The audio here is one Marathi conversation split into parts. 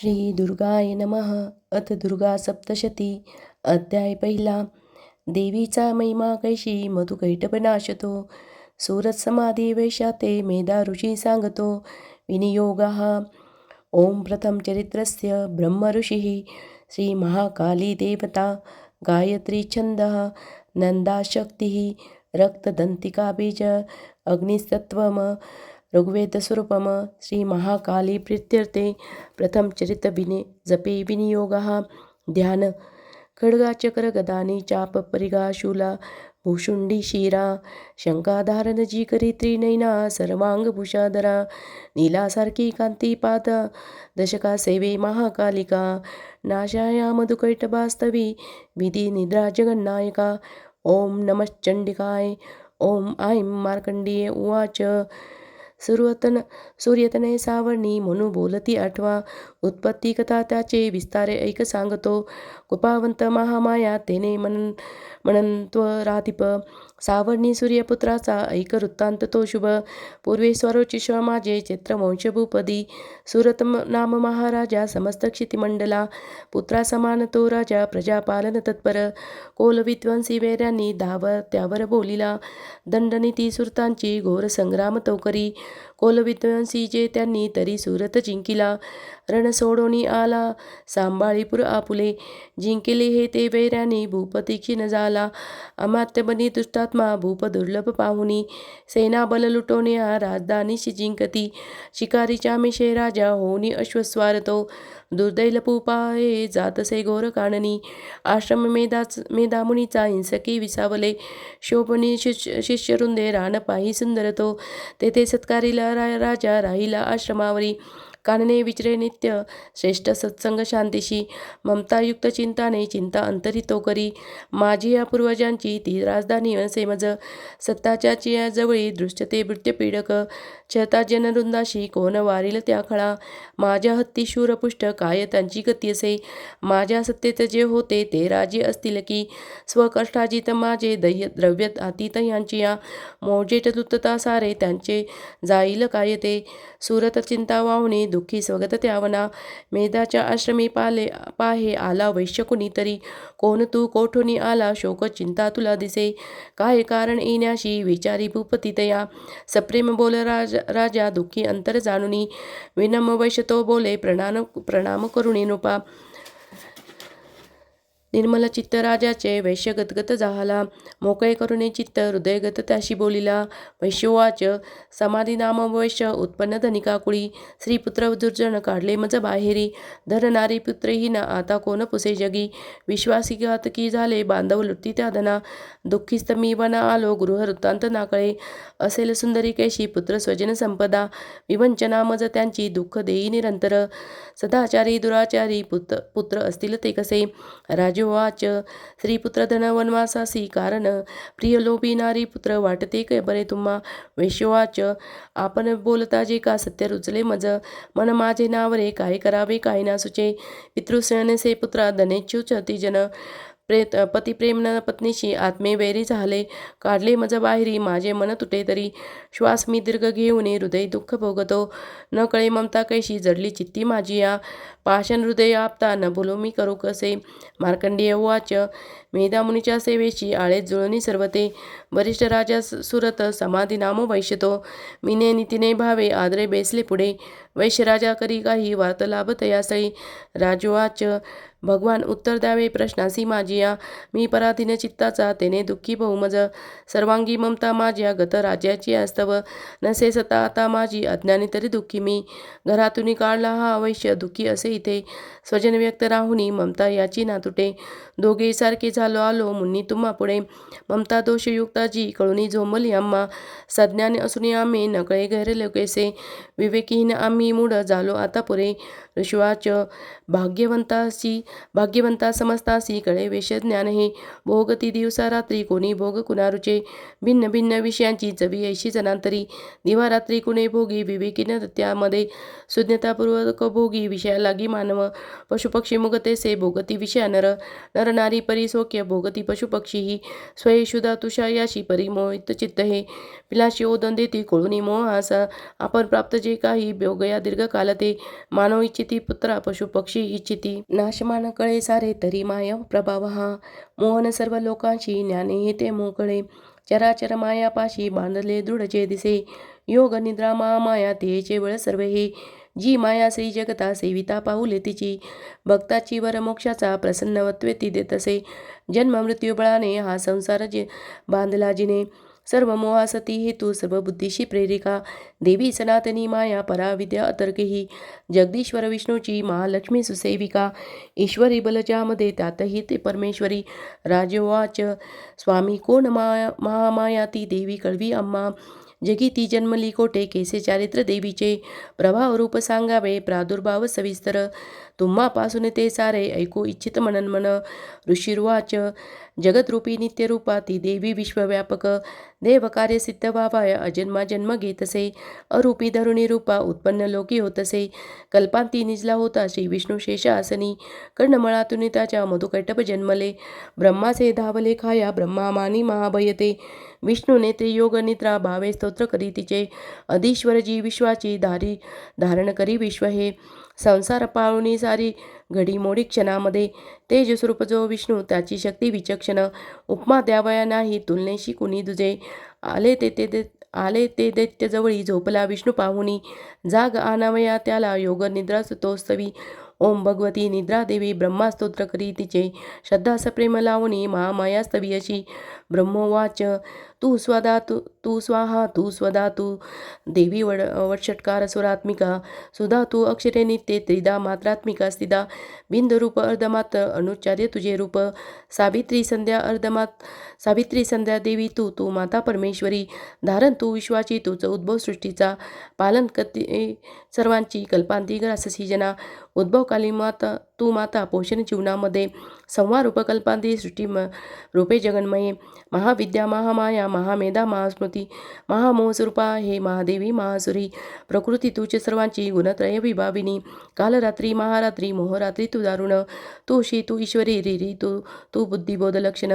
श्री दुर्गाय नमः. अथ दुर्गा सप्तशती. अध्याय पहिला. देवीचा महिमा कैशी मधुकैटपनाशतो सुरत समाधी वैशाते मेधा ऋषी सांगतो. विनियोगः. ओम प्रथम चरित्रस्य ब्रह्म ऋषिः. श्री महाकाली देवता. गायत्री छन्दः. नन्दाशक्तिः. रक्तदन्तिकाबीज बीज. ऋग्वेदस्वरूपम श्रीमहाकाली प्रित्यर्थे प्रीत्यर्थे प्रथम चरित जपे विनियोगः ध्यान खड्गाचक्रगदानी चापपरिगाशूला चाप परिगा शूला भूषुंडी शिरा शंकाधारण जी करी त्रिनयना सर्वांगभूषाधरा नीलासारखी कांती पाद दशका सेवे महाकालिका नाशाया मधुकैटभास्तवी विधी निद्रा जगन्नायका ओम नमश्चंडिकाय ओम ऐं मार्कंडेय उवाच। સુરતન સૂર્યતનય સાવરણી મોનું બોલતી અટવા उत्पत्ती कथा त्याचे विस्तारे ऐक सांगतो कृपावंत महामाया तेने मन म्हणंत्वराधिप सावर्णी सूर्यपुत्राचा ऐक वृत्तांत तो शुभ पूर्वे स्वरोचिश्व माझे चित्रवंशभूपदी सुरत नाम महाराजा समस्त क्षितिमंडला पुत्रा समान तो राजा प्रजापालन तत्पर कोल विद्वंसी वैऱ्यांनी धाव त्यावर बोलिला दंडनीती सुरतांची घोर संग्राम तो करी त्यांनी तरी सुरत जिंकिला. रण सोडोनी आला सांभाळीपूर आपुले. जिंकिले हे ते वैऱ्याने भूपती क्षीण झाला अमात्यबनी दुष्टात्मा भूप दुर्लभ पाहुनी. सेनाबल लुटोनिया राजधानीशी जिंकती. शिकारीच्या मिशे राजा होनी अश्वस्वार तो जातसे घोर काननी. आश्रम मेधाच मेधामुनीचा हिंसकी विसावले. शोभनी शिष्य शिष्यरुंदे रान पाही सुंदर तो तेथे सत्कारीला रा राजा राहिला आश्रमावरी. कानने विचरे नित्य श्रेष्ठ सत्संग शांतीशी ममतायुक्त चिंताने चिंता अंतरितो करी. माझी या पूर्वजांची ती राजधानी असे मज. सत्ताच्या जवळी दृष्टते पीडक छता जनरुंदाशी कोण वारील त्या खळा. माझ्या हत्ती शूरपुष्ट काय त्यांची गती असे. माझ्या सत्तेत जे होते ते राजे असतील की. स्वकष्टाजित माझे दैय द्रव्य अतीत यांची या मोजेट सारे त्यांचे जाईल काय ते. सुरत चिंता वाहुणी दुःखी स्वगत त्यावना मेधाच्या आश्रमी पाले पाहे आला वैश्य कुणीतरी. कोण तू कोठुनी आला? शोक चिंता तुला दिसे. काय कारण येण्याशी? विचारी भूपतितया सप्रेम बोल राज राजा. दुःखी अंतर जाणुनी. विनम वैश्य तो बोले प्रणाम प्रणाम करुणी नृपा. निर्मल चित्त राजाचे वैश्य गदगद झाला. मोकळे करुणे चित्त हृदयगत त्याशी बोलिला. वैश्यवाच समाधी नाम वैश्य उत्पन्न धनिका कुळी श्रीपुत्र दुर्जन काढले मज बाहेरी. धरणारी ना आता कोण पुसे जगी? विश्वासघातकी झाले बांधव लुटी त्या धना. दुःखीस्त मी वना आलो गृह वृत्तांत नाकळे. असेल सुंदरी कैशी पुत्र स्वजन संपदा. विवंचना मज त्यांची दुःख देई निरंतर. सदाचारी दुराचारी पुत्र पुत्र असतील ते कसे? राज राजवाच। श्रीपुत्र धन वनवासासी कारण प्रियलोभी नारी पुत्र वाटते कै बरे तुम्हा वैश्यवाच। आपण बोलता जे का सत्य रुचले मज। मन माझे नावरे काय करावे काय ना सुचे पितृसेनसे पुत्रा धनेच्युच जन प्रेत पतिप्रेम न पत्नीशी आत्मे वैरी झाले. काढले मज बाहेरी माझे मन तुटे तरी. श्वास मी दीर्घ घेऊन हृदय दुःख भोगतो. न कळे ममता कैशी जडली चित्ती माझी या. पाषण हृदय आपता न बोलो मी करू कसे. मार्कंडेय वाच मेधामुनीच्या सेवेची आळे जुळणी सर्वते. वरिष्ठ राजा सुरत समाधी नामो वैश्यतो मिने नितीने भावे आदरे बेसले पुढे. वैश्यराजा करी काही वार्त लाभ तयासळी राजवाच भगवान उत्तर द्यावे प्रश्नासी माझिया मी पराधीन चित्ताचा तेने दुःखी बहुमज. सर्वांगी ममता माझ्या गत राज्याची अस्तव. नसे सता आता माझी अज्ञानी तरी दुःखी मी. घरातून काढला हा अवश्य दुःखी असे इथे. स्वजन व्यक्त राहुनी ममता याची ना तुटे. दोघे सारखे झालो आलो मुन्नी तुम्हा पुढे. ममता दोषयुक्ताजी कळुनी झोंबली आम्हा. सज्ञाने असून आम्ही नकळे गैर लोकेसे विवेकहीन आम्ही मूढ झालो. आता पुरे ऋषवाच भाग्यवंतासी भाग्यवंता समजतासी कळे. वेशज्ञान हे भोगती दिवसा रात्री कोणी भोग कुणारुचे? भिन्न भिन्न विषयांची चवी ऐशी जनांतरी. दिवारात्री कुणे भोगी? विवेकीन त्यामध्ये सुज्ञतापूर्वक भोगी. विषया लागी मानव पशुपक्षी मुगतेसे भोगती विषया नर. नर नारी परिसोक्य भोगती पशुपक्षी ही स्वयशुदा तुषा याशी परिमोहित चित्त हे पिलाशी ओदन देती कोळुनी. मोह असा आपण प्राप्त जे काही भोगया या दीर्घकाल ते मानव इच्छिती पुत्रा पशु पक्षी इच्छिती नाशमान कळे सारे तरी माया प्रभाव हा मोहन सर्व लोकांशी ज्ञाने येते मोकळे. चराचर मायापाशी बांधले दृढचे दिसे. योग निद्रा माया तेचे बळ सर्व हे. जी माया श्री जगता सेविता पाहुले तिची. भक्ताची वर मोक्षाचा प्रसन्नवत्वे ती देत असे. जन्म मृत्यू बळाने हा संसार जे बांधला जिने. सर्व मोहासती हेतू सर्व बुद्धीशी प्रेरिका. देवी सनातनी माया पराविद्या अतर्क ही जगदीश्वर विष्णूची महालक्ष्मी सुसेविका ईश्वरी बलजामध्ये त्यातही ते परमेश्वरी राजवाच स्वामी कोण माया महामाया ती देवी कळवी अम्मा जगी ती जन्मली कोटे केसे चारित्र देवीचे प्रभाव रूप सांगावे प्रादुर्भाव सविस्तर तुम्हापासून ते सारे ऐकू इच्छित मनन मन ऋषिर्वाच. जगतरूपी नित्यरूपा ती देवी विश्वव्यापक. देवकार्य सिद्ध व्हावाय अजन्मा जन्म घेतसे. अरूपी धरुणी रूपा उत्पन्न लोकी होतसे. कल्पांती निजला होता श्री विष्णू शेषासनी. कर्णमळातून त्याच्या मधुकैटप जन्मले. ब्रह्माचे धावले खाया ब्रह्मा मानी महाभयते. विष्णू नेत्री योग निद्रा भावे स्तोत्र करी तिचे अधीश्वरजी विश्वाची धारी धारण करी विश्व हे. संसार पाळुनी सारी घडीमोडी क्षणामध्ये तेजस्वरूप जो विष्णू त्याची शक्ती विचक्षण उपमा द्यावया नाही तुलनेशी कुणी दुजे आले ते ते दे आले ते दैत्यजवळी झोपला विष्णू पाहुनी. जाग आणावया त्याला योग निद्रा सुतोस्तवी ओम भगवती निद्रा देवी ब्रह्मास्तोत्र करी तिचे. श्रद्धास प्रेम लावणी महामायास्तवी अशी. ब्रह्मोवाच तू स्वदा तू तू स्वाहा तू स्वदा तू देवी वड वटषटकार स्वरात्मिका सुधा तू अक्षरे नित्ये त्रिदा मात्रात्मिका स्थिदा बिंदरूप अर्धमात अनुच्चार्य तुझे रूप सावित्री संध्या अर्धमात सावित्री संध्या देवी तू तू माता परमेश्वरी धारण तू विश्वाची तूच उद्भव सृष्टीचा पालन कती सर्वांची कल्पांती ग्राससी जना उद्भवकाली माता तू माता पोषण जीवनामध्ये संवार उपकल्पांती सृष्टी म रूपे जगन्मये महाविद्या महामाया महामेधा महास्मृती महामोहस्वरूपा हे महादेवी महासुरी प्रकृती तुझे सर्वांची गुणत्रय विभाविनी कालरात्री महारात्री मोहरात्री तू दारुण तू शी तू ईश्वरी रिरी तू तू बुद्धिबोध लक्षण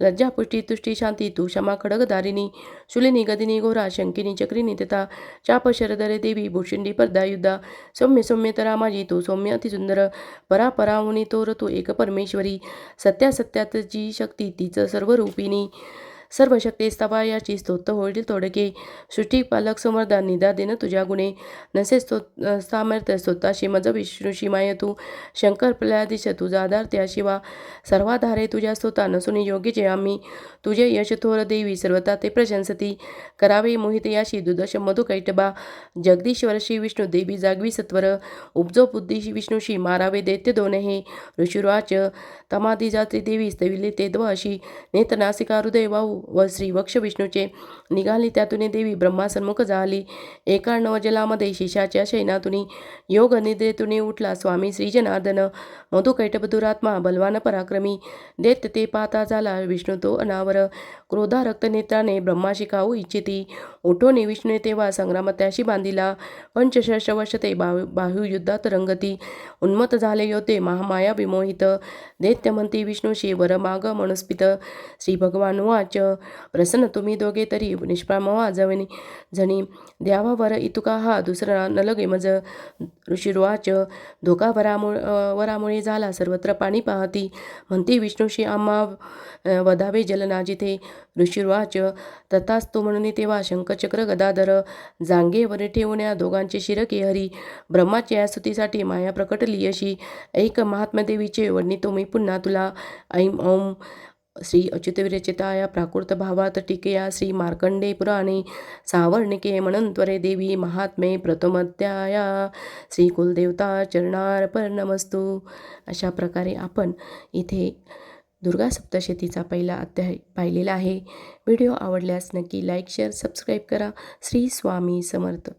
लज्जा पुष्टी तुष्टी शांती तू क्षमा खडगधारिणी शुलिनी गदिनी घोरा शंकिनी चक्रिनी तथा चाप शरदरे देवी भूषिंडी पर्दा युद्धा सौम्य सौम्य तरा माझी तू सौम्य अतिसुंदर परा पराहुनी तोर तू एक परमेश्वरी सत्या सत्यातची शक्ती तीच सर्व रूपिणी सर्व शक्ती स्तवा याची स्तोत्र होईल तोडके सृष्टी पालक समर्दा निदा दिन तुझ्या गुणे. नसे स्तो सामर्थ्य स्तोताशी मज विष्णू माय तू. शंकर प्रल्हादिश तुझा आधार त्या शिवा. सर्वाधारे तुझ्या स्तोता नसून योग्य जे आम्ही. तुझे यश थोर देवी सर्वता ते प्रशंसती. करावे मोहित याशी दुदश मधु कैटबा. जगदीश्वर श्री विष्णू देवी जागवी सत्वर. उपजो बुद्धी विष्णूशी मारावे दैत्य दोन हे ऋषुराच तमादी जात्री देवी स्तविले ते द्व अशी नेत्रनासिका हृदय वाहू. व श्री वक्ष विष्णूचे निघाली त्यातून देवी ब्रह्मासन्मुख झाली. एका नवजलामध्ये शिशाच्या शयनातुनी योग निद्रेतून उठला. स्वामी श्री जनार्दन बलवान पराक्रमी दैत्य ते पाहता झाला विष्णू तो अनावर क्रोधा रक्तनेत्राने ब्रह्माशी खाऊ इच्छिती. उठोने विष्णू तेव्हा संग्रामात त्याशी बांधिला. पंचशश वर्ष ते बाहु बाहुयुद्धात रंगती. उन्मत झाले होते महामाया विमोहित. दैत्य म्हणती विष्णूशी वर माग मनुस्पित. श्री भगवान वाच. प्रसन्न. तुम्ही दोघे तरी निष्प्रामवा जवनी जणी द्यावा वर इतुका हा. दुसरा न लगे मज ऋषिर्वाच धोका वरामुळे वरामुळे झाला. सर्वत्र पाणी पाहती म्हणती विष्णूशी आम्हा वधावे जलना जिथे ऋषिर्वाच तो म्हणून तेव्हा शंखचक्र गदाधर जांगेवर ठेवण्या दोघांचे शिरके हरी ब्रह्माच्या स्तुतीसाठी माया प्रकटली अशी एक महात्मदेवीचे वर्णी तुम्ही पुन्हा तुला ऐम ओम श्री अच्युतविरचिताय प्राकृत भावात टीकेया श्री मार्कंडे पुराणे सावर्णिके म्हणंत्वरे देवी महात्मे प्रथमध्याया। श्री कुलदेवता चरणार्पणमस्तु। अशा प्रकारे आपण इथे दुर्गा सप्तशतीचा पहिला अध्याय पाहिलेला आहे. व्हिडिओ आवडल्यास नक्की लाईक शेअर सबस्क्राईब करा. श्री स्वामी समर्थ.